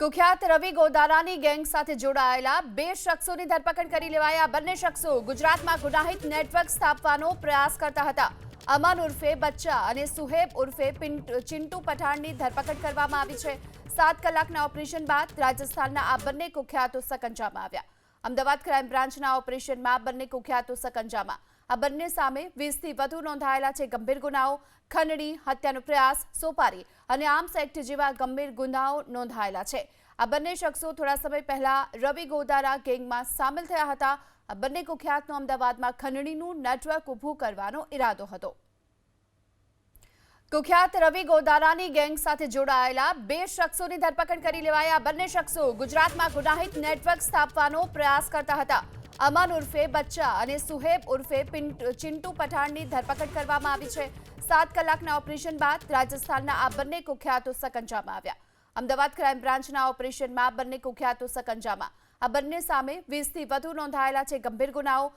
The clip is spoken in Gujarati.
કુખ્યાત રવિ ગોદારાની ગેંગ સાથે જોડાયેલા બે શખ્સોની ધરપકડ કરી લેવાયા. બંને શખ્સો ગુજરાતમાં ગુનાહિત નેટવર્ક સ્થાપવાનો પ્રયાસ કરતા હતા. અમન ઉર્ફે બચ્ચા અને સુહેબ ઉર્ફે ચિંટુ પઠાણની ધરપકડ કરવામાં આવી છે. સાત કલાકના ઓપરેશન બાદ રાજસ્થાનના આ બંને કુખ્યાતો સકંજામાં આવ્યા. અમદાવાદ ક્રાઇમ બ્રાન્ચના ઓપરેશનમાં બંને કુખ્યાતો સકંજામાં. આ બંને સામે વીસથી વધુ નોંધાયેલા છે ગંભીર ગુનાઓ, ખંડણી, હત્યાનો પ્રયાસ, સોપારી અને આર્મ્સ એક્ટ જેવા ગંભીર ગુનાઓ નોંધાયેલા છે. આ બંને શખ્સો થોડા સમય પહેલા રવિ ગોદારા ગેંગમાં સામેલ થયા હતા. આ બંને કુખ્યાતનો અમદાવાદમાં ખંડણીનું નેટવર્ક ઊભું કરવાનો ઈરાદો હતો. કુખ્યાત રવિ ગોદારાની ગેંગ સાથે જોડાયેલા બે શખ્સોની ધરપકડ કરી લેવાયા. બંને શખ્સો ગુજરાતમાં ગુનાહિત નેટવર્ક સ્થાપવાનો પ્રયાસ કરતા હતા. અમન ઉર્ફે બચ્ચા અને સુહેબ ઉર્ફે ચિંટુ પઠાણની ધરપકડ કરવામાં આવી છે. સાત કલાકના ઓપરેશન બાદ રાજસ્થાનના આ બંને કુખ્યાતો સકંજામાં આવ્યા. અમદાવાદ ક્રાઇમ બ્રાન્ચના ઓપરેશનમાં બંને કુખ્યાતો સકંજામાં. આ બંને સામે વીસથી વધુ નોંધાયેલા છે ગંભીર ગુનાઓ.